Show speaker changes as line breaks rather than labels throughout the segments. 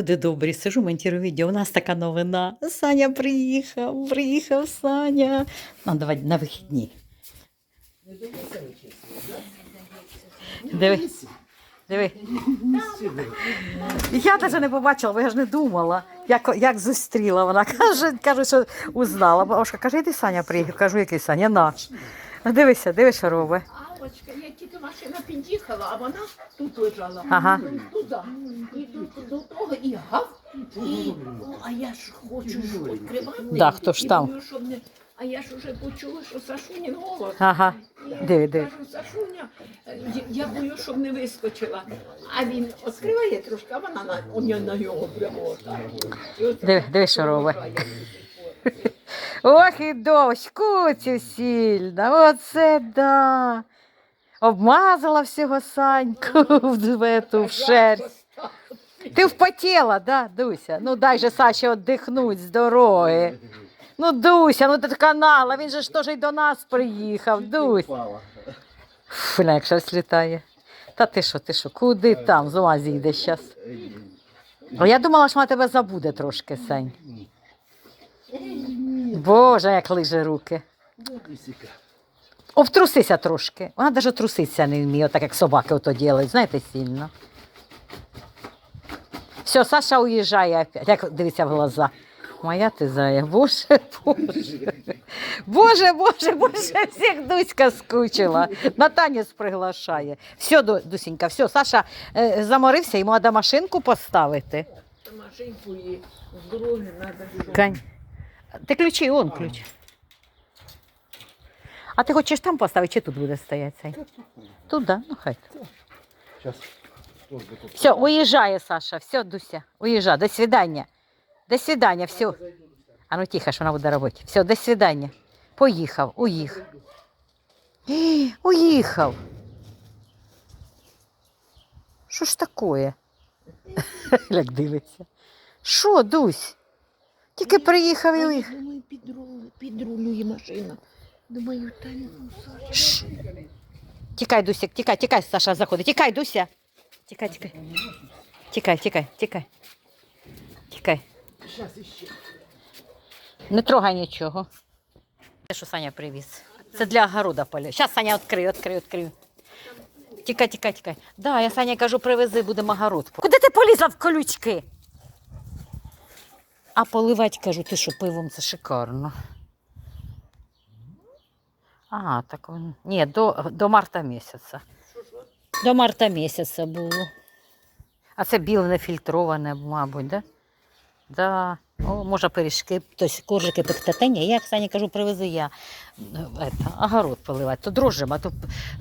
Люди добрі, сижу, монтирую відео. У нас така новина. Саня приїхав, приїхав Саня. Ну, давай на вихідні. Диви. Диви. Я навіть не побачила, бо я ж не думала, як, як зустріла. Вона каже, каже, що узнала. Бабушка каже, іди Саня приїхав. Кажу, який Саня наш. Дивися, дивись, що робить.
Алочка, я тільки машина під'їхала, а вона тут лежала.
Ага.
Туди. І до, до того і гав. І, ну, а я ж хочу ж відкривати.
Да, хто ж
І
там?
щоб не... А я ж уже почула, що Сашунін голос.
Ага.
І
Диви, диви.
Кажу, Сашуня, е, я, я боюсь, щоб не вискочила. А він відкриває трошки, а вона на, у нього на його прямо отак. І от
Диви, диви, що робить. Ох і дощ, куцю сильно, оце да. Обмазала всього Саньку в эту в шерсть. Ти впотіла, да, Дуся? Ну дай же Саші віддихнуть з дороги. Ну, Дуся, ну ти канала, він же ж теж й до нас приїхав, Дусь. Фу, як щось літає. Та ти що, ти що, куди там? З ума зійдеш зараз. А я думала, що вона тебе забуде трошки, Сень. Боже, як лиже руки. Обтрусися трошки. Вона навіть труситися не вміє, так як собаки ото ділять, знаєте, сильно. Все, Саша уїжджає опять. Як дивиться в глаза. Моя ти зая, боже, боже. Боже, боже, боже, всіх Дуська скучила. На танець приглашає. Все, Ду- Дусінька, все, Саша е, заморився, йому треба машинку поставити.
Машинку і з дороги треба.
Ти ключі, он ключ. А ти хочеш там поставити, чи тут буде стояти цей? Тут, да? Ну хай. Все, уїжджає Саша, все, Дуся, уїжджай, до свидання. До свидання, все. А ну тихо, що вона буде робити. Все, до свидання. Поїхав, уїхав. Уїхав. Що ж таке? Як дивиться. Що, Дусь? Тільки приїхав і уїхав.
Підрулює, підрулює машина. Думаю, та ну, Саша.
Тікай, Дусик, тікай, тікай, Саша заходить. Тікай, Дуся. Тікай, тікай. Тікай, тікай, тікай. Тікай. Не трогай нічого. Це що Саня привіз. Це для огорода поля. Зараз Саня відкрию, відкрию, відкрию. Тікай, тікай, тікай. Да, я Саня кажу, привези, будемо огород. Куди ти полізла в колючки? А поливати, кажу, ти що, пивом це шикарно. А, так он. Ні, до, до марта місяця. До марта місяця було. А це біле нефільтроване, мабуть, да? Да. О, може пиріжки, тобто коржики пекти. Та ні, я як Сані кажу, привезу я е, это, огород поливати. То дрожжем, а то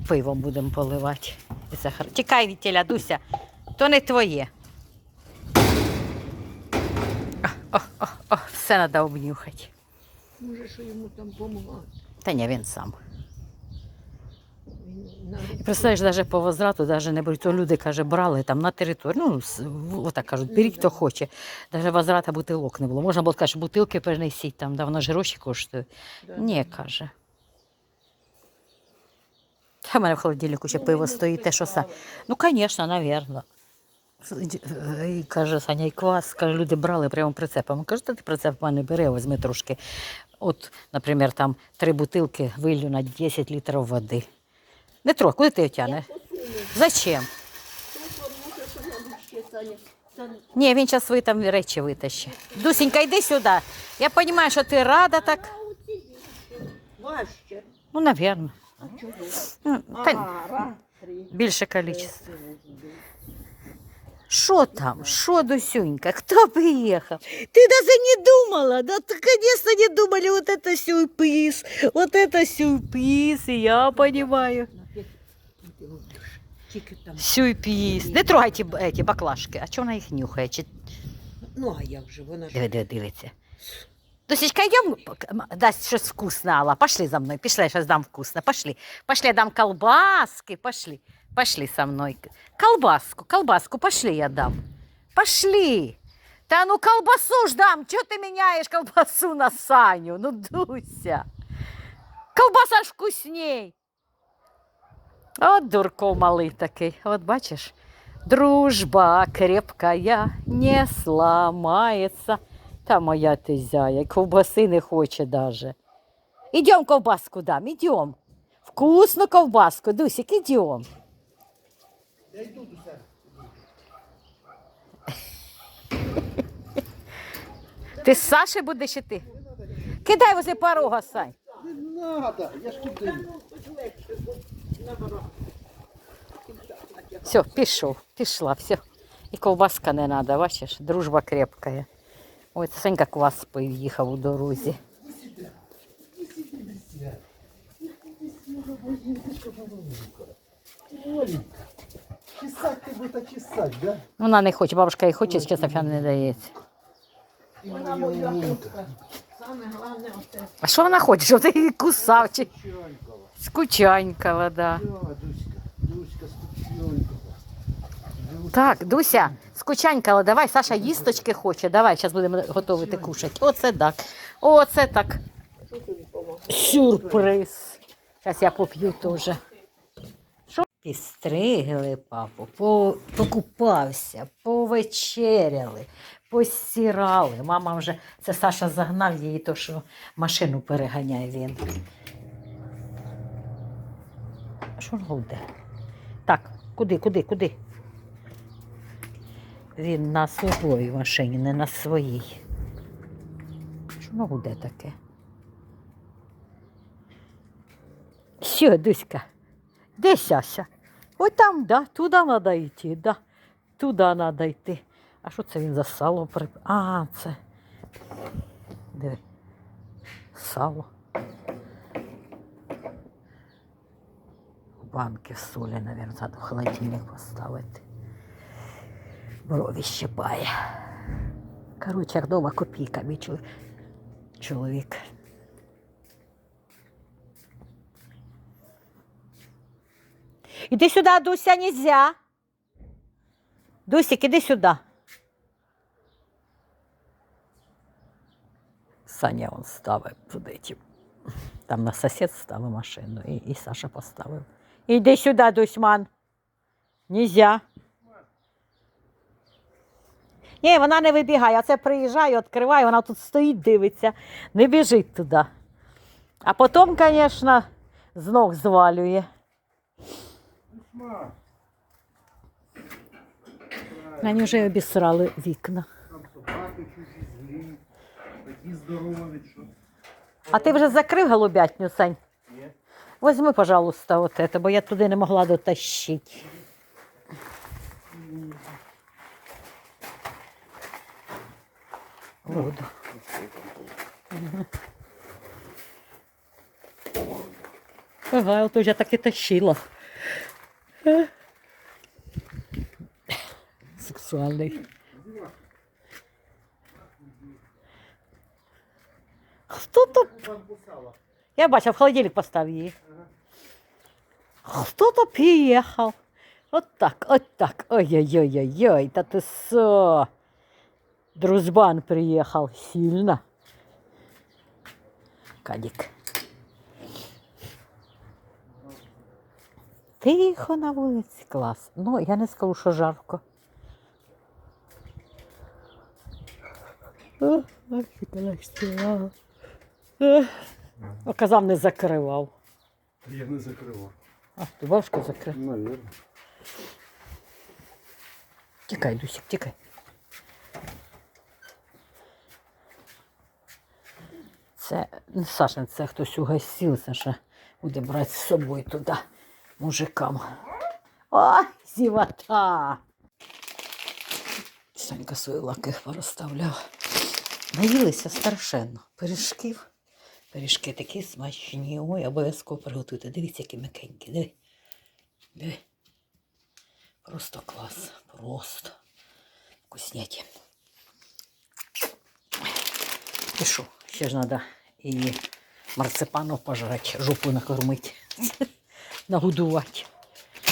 пивом будемо поливати. І Тікай від тіля, Дуся, то не твоє. О, о, о, все треба обнюхати.
Може, що йому там допомагати.
Та ні, він сам. І Представляєш, навіть по возврату даже не беруть. То люди, каже, брали там на територію. Ну, с- в- отак кажуть, беріть, хто хоче. Навіть возврата бутилок не було. Можна було сказати, бутилки перенесіть, там, да, воно ж гроші коштує.
Да.
Ні, каже. Та в мене в холодильнику ще пиво стоїть, те, що са. Ну, звісно, навірно. І каже Саня, і квас, каже, люди брали прямо прицепом. Каже, та ти прицеп в мене бери, візьми трошки. От, наприклад, там три бутилки вилью на 10 літрів води. Не трохи, куди ти тягне? Зачем?
мабуть,
Ні, він зараз свої там речі витащить. Дусенька, йди сюди. Я розумію, що ти рада так.
Важче.
Ну,
чого?
Ну, Та більше кількість. Що там? Що, Дусюнька? Хто приїхав? Ти даже не думала, да? Ты, конечно, не думали, вот это сюрприз, вот это сюрприз, и я понимаю.
Опять іди в душ. Тільки там.
Сюрприз. Не трогай ті, б- ті баклажки. А чого вона їх нюхає? Чи...
Ну, а як же, вона ж.
Диви, диви, дивиться. Досічка, йдем, дасть щось вкусне, Алла. Пошли за мною, пішли, я щось дам вкусне. Пошли. Пошли, я дам колбаски, пошли. Пошли со мной. Колбаску, колбаску, пошли, я дам. Пошли. Та ну колбасу ж дам. Чого ти міняєш колбасу на Саню? Ну, Дуся. Колбаса ж вкусней. От дурко малий такий. От бачиш, Дружба крепкая не сломается. Та моя ти зяя, ковбаси не хоче даже. Ідем ковбаску дам, ідем. Вкусну ковбаску, Дусик, ідем. Ти з Саші будеш іти? Кидай возле порога, Сань.
Не надо, я ж тут.
Все, пішов, пішла, все. І ковбаска не треба, бачиш, дружба крепкая. Ой, це Санька квас пив, їхав у дорозі.
Чесать ты будешь чесать, да?
Вона не хоче, бабушка і хоче, чесно, вона не дається.
Вона
моя
моя Саме головне оце.
А що вона хоче? Щоб ти її кусав чи
Чанькова.
скучанькала, да.
Да, Дуська, Дуська скучненького.
Так, Дуся, скучанькала, давай, Саша їсточки хоче, давай, зараз будемо готувати кушати. Оце так. Оце так. Сюрприз. Зараз я поп'ю теж. Підстригли папу, по, покупався, повечеряли, постирали. Мама вже, це Саша загнав її, то що машину переганяє він. Що гуде? Так, куди, куди, куди? Він на службовій машині, не на своїй. Що воно гуде таке? Що, Дуська? Де Сяся? Ой там, да, туди треба йти, да. Туди треба йти. А що це він за сало при... А, це. Диви. Сало. Банки солі, мабуть, треба в холодильник поставити. Брові щипає. Коротше, як вдома копійка, мій чоловік. Іди сюди, Дуся, нельзя. Дусик, іди сюди. Саня он ставив туди. ті- Там на сусід ставив машину, і, і Саша поставив. Іди сюди, Дусьман. Нельзя. Ні, вона не вибігає, а це приїжджає, відкриває, вона тут стоїть, дивиться, не біжить туди. А потім, звісно, з ног звалює. Вони вже обісрали вікна. А ти вже закрив голубятню, Сань?
Ні.
Возьми, пожалуйста, от это, бо я туди не могла дотащити. Воду. Ага, от я так і тащила. Е. Сексуальний. Хто то
Банку сала.
Я бачив, в холодильник постав її. Хто-то приїхав. От так, от так. Ой-ой-ой-ой, та ти що? Дружбан приїхав сильно. Кадік. Тихо на вулиці, клас. Ну, я не скажу, що жарко. О, ой, яка стіла. Ех. Оказав, не закривав.
Я не закривав.
А, ти бабушка закрив.
Навірно.
Тікай, Дусик, тікай. Це не Сашин, це хтось угасив, Саша буде брати з собою туди мужикам. О, зівота! Санька свої лаки порозставляв. Наїлися страшенно. Пиріжків. Пиріжки такі смачні. Ой, обов'язково приготуйте. Дивіться, які м'якенькі. Диви. Диви. Просто клас. Просто. Вкусняті. І що? Ще ж треба і марципану пожрати, жопу накормити, нагодувати,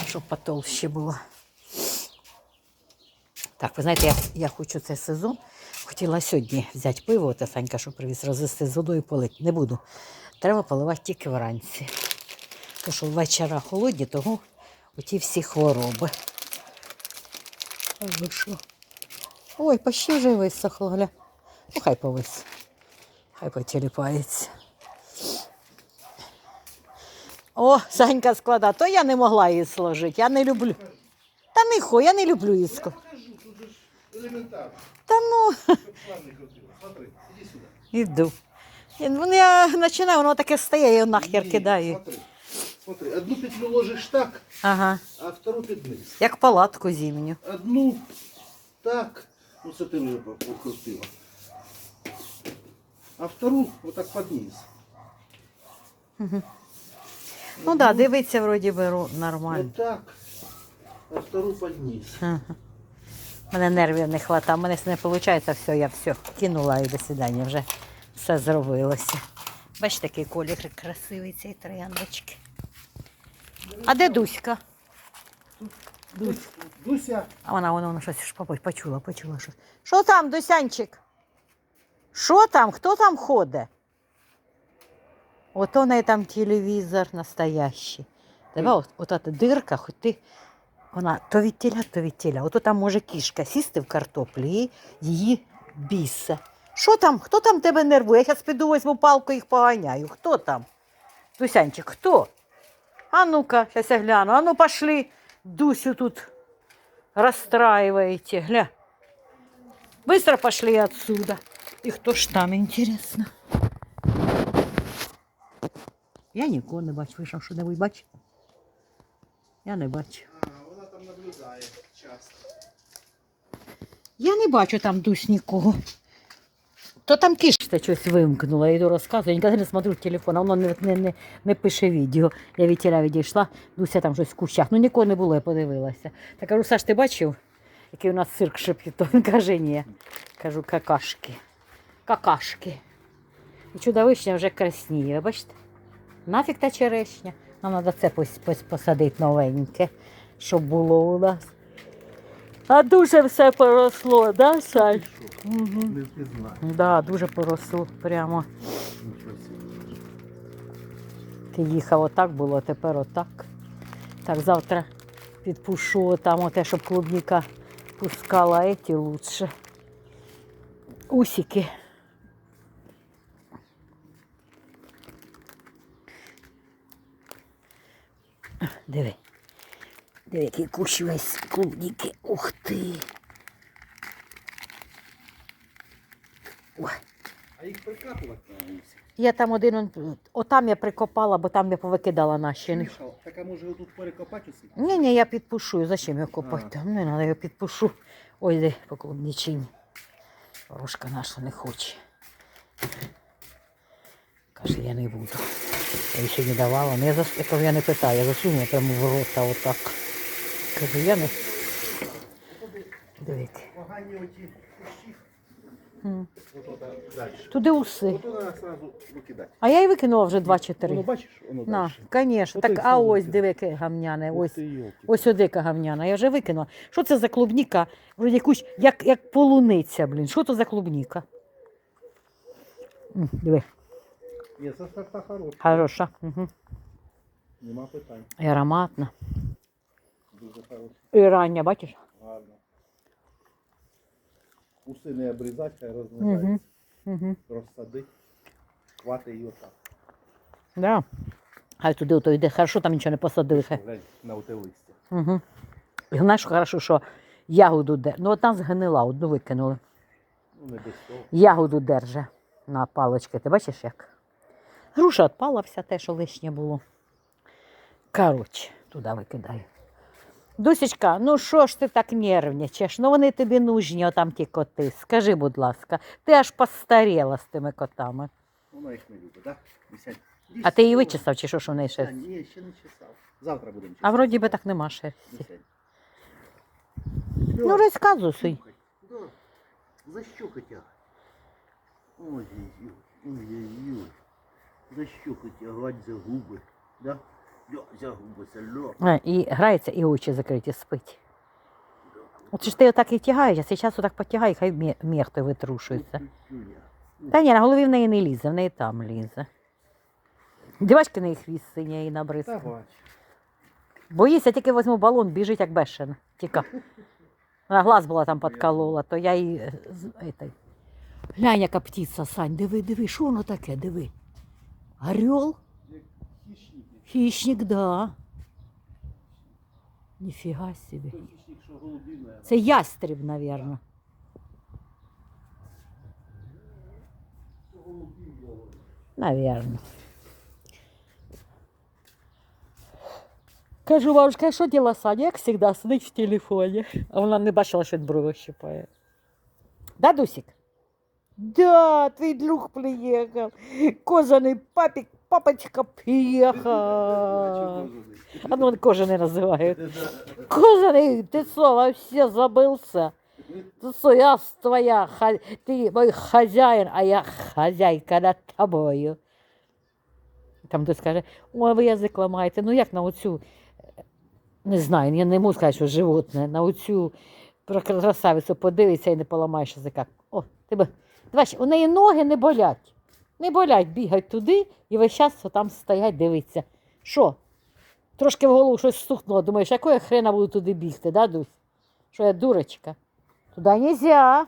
щоб потолще було. Так, ви знаєте, я, я хочу цей сезон. Хотіла сьогодні взяти пиво, оте Санька, що привіз, розвести з водою полити. Не буду. Треба поливати тільки вранці. Тому що вечора холодні, того оті всі хвороби. Вийшло. Ой, почти вже висохло, гля. Ну, хай повис. Хай потіліпається. О, Санька склада, то я не могла її сложити, я не люблю. Та не хо, я не люблю її склад.
Покажу, тут же елементарно.
Та ну, іду. І, Ну, я починаю, воно таке стає, я його нахер кидаю.
Смотри, одну петлю ложиш так,
Ага.
а втору під низ.
Як палатку зимню.
Одну так, ну це ти вже покрутила. А втору отак під низ.
Ну так, да, дивиться, вроді беру нормально.
Отак, а втору під низ.
Ага. Мене нервів не вистачає, мене не виходить, все, я все кинула і до свидання, вже все зробилося. Бачите, який колір красивий цієї трояндочки. А де Дуська?
Дусь, Дуся,
А вона, вона, вона щось ж почула, почула щось. Що там, Дусянчик? Що там? Хто там ходить? Ото неї там телевізор настоящий. Давай от, от эта дирка, хоч ти, вона то від тіля, то від тіля. Ото там може кішка сісти в картоплі і її біса. Що там? Хто там тебе нервує? Я зараз піду візьму палку їх поганяю. Хто там? Дусянчик, хто? А ну-ка, сейчас я гляну. А ну пошли, Дусю тут расстраиваете. Гля. Быстро пошли отсюда. И кто ж там, интересно? Я нікого не бачу. Ви що, що-небудь бачите? Я не бачу.
а, вона там наблюдає часто.
Я не бачу там дусь нікого. То там кішка щось вимкнула, я йду розказую, я ніколи не смотрю в телефон, а воно не, не, не, не пише відео. Я від тіля відійшла, Дуся там щось в кущах. Ну нікого не було, я подивилася. Та кажу, Саш, ти бачив, який у нас цирк шепіто? Він каже, ні. Кажу, какашки. Какашки. Чудовищня вже красніє, бачите? Нафіг та черешня. Нам треба це пос- пос- посадити новеньке, щоб було у нас. А дуже все поросло, да, Саш? Угу.
Не.
Да, дуже поросло прямо. Ти їхав отак було, а тепер отак. Так, завтра підпушу там оте, щоб клубніка пускала, а еті лучше. Усики. Диви. Диви, який кущ весь клубніки. Ух ти. Ой.
А їх прикапувати на?
Я там один, он- отам я прикопала, бо там я повикидала наші.
Так а може тут перекопати усі?
Ні, ні, я підпушу. Зачем його копати?
А.
Там не треба, я підпушу. Ой, де по клубничині. Ворожка наша не хоче. Каже, я не буду. Я ще не давала. Ну, я, зас... я я не питаю, я засунула прямо в рота отак. Кажу, я не. Дивіться.
Погані оті кущі.
Туди уси.
Ото треба одразу викидати.
А я і викинула вже два чи
Воно
три.
бачиш, воно
На, звісно. Так, а ось диви, яке гамняне.
Ух
Ось. Ось сюди гавняна, я вже викинула. Що це за клубніка? Вроді якусь, як, як полуниця, блін. Що це за клубніка? М, Диви,
Ні, це сорта хороша.
хороша. Угу.
Нема питань.
І ароматна.
Дуже хороша.
І рання, бачиш?
Гарно. Уси не обрізати, хай
Угу.
розмивають.
Угу.
Розсади. Хвати її отак.
Да. Хай туди ото йде. Хорошо, там нічого не посадили. Хай.
Глянь на оте листя.
Угу. І знаєш, хорошо, що ягоду де. Ну, одна згнила, одну викинули.
Ну не без того.
Ягоду держи на палички. Ти бачиш як? Груша відпала вся те, що лишнє було. Коротше, туди викидаю. Дусечка, ну що ж ти так нервничаєш? Ну вони тобі нужні, отам ті коти. Скажи, будь ласка, ти аж постаріла з тими котами.
Вона їх не любить, так?
А ти її вичесав чи що, що в неї шерсть?
ні, ще не чесав. Завтра будемо чесати.
А вроді би так нема шерсті. Ну розказуй.
Да. За що хотя? Ой-ой-ой. За що хотя? Гладь за губи. Да? Да, за губи, сальо.
А, І грається, і очі закриті, спить. От ж ти отак і тягаєш, а зараз отак потягай, хай мє- витрушується. Та ні, на голові в неї не лізе, в неї там лізе. Дівачки на їх хвіст синя і набризка.
Давай.
Боїться, тільки візьму балон, біжить як бешена. Тіка. Вона глаз була там подколола, то я її. е, з- этой. Глянь, яка птиця, Сань, диви, диви, що воно таке, диви. Орел? Хищник, Хищник, да. Ніфіга собі.
Хищник, що голубиная.
Це ястреб, мабуть. Кажу, бабушка, що діла Саня? Як завжди, сидить в телефоні. А вона не бачила, що брови щипає. Да, Дусик? Да, твій друг приїхав. Кожаний папік, папочка приїхав. А ну, кожаний називають. Кожаный, ты что, вообще забылся? Ты что, я с твоя, хо- ты мой хозяин, а я хозяйка над тобою. Там хтось каже, ой, ви язик ламаєте. Ну як на оцю, е, не знаю, я не можу сказати, що животне, на оцю про красавицю подивиться і не поламаєш язика. О, тебе, бач, у неї ноги не болять. Не болять, бігають туди і весь час там стоять, дивиться. Що? Трошки в голову щось стукнуло. Думаєш, якої хрена буду туди бігти, да, Дусь? Що я дурочка? Туди нельзя.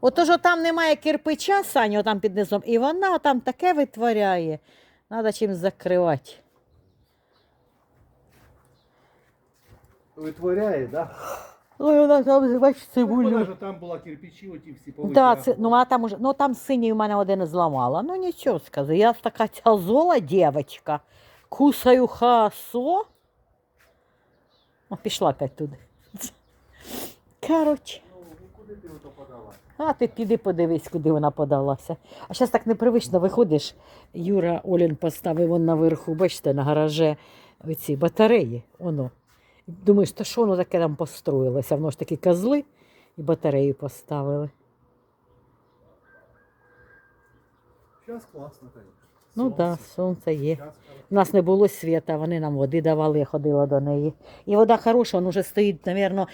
Ото ж там немає кирпича, Саня, там під низом, і вона там таке витворяє. Треба чимось закривати.
Витворяє, да?
Ой, вона там, бачиш,
Вона
цибулю.
ж там була кирпичі, оті всі
Да, це, ну, а там уже, ну там синій у мене один зламала. Ну нічого скажу, я ж така ця зола дівчинка. Кусаю хасо. О, пішла опять туди. Коротше.
Ну, куди ти ото подала?
А ти піди подивись, куди вона подалася. А зараз так непривично виходиш. Юра Олін поставив вон наверху, бачите, на гараже ці батареї. Воно. Думаєш, то що воно таке там построїлося? Воно ж такі козли і батареї поставили.
Зараз класно, конечно.
Ну так, да, сонце є. У нас не було світа, вони нам води давали, я ходила до неї. І вода хороша, вона вже стоїть, мабуть,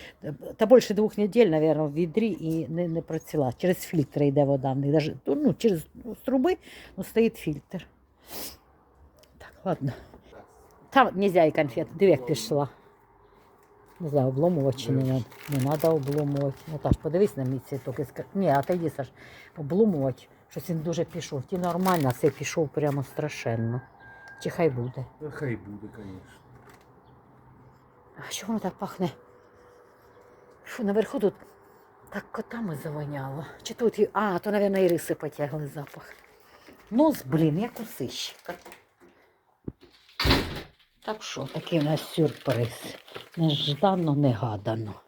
та більше двох неділь, мабуть, в відрі і не, не проціла. Через фільтри йде вода. В них даже, ну, через ну, з труби ну, стоїть фільтр. Так, ладно. Там нельзя і конфет. Диви, як пішла. Не знаю, обломувати чи не надо. Не треба обломувати. Ну так, подивись на мій цвіток. і ска- Ні, а тоді Саш, обломувати. Щось він дуже пішов. Ті нормально, а цей пішов прямо страшенно. Чи хай буде.
Хай буде, конечно.
А чого воно так пахне? Фу, наверху тут так котами завоняло. Чи тут, і- а, то, мабуть, і риси потягли запах. Нос, блін, як у сищика. Так що, такий у нас сюрприз. Неждано, негадано.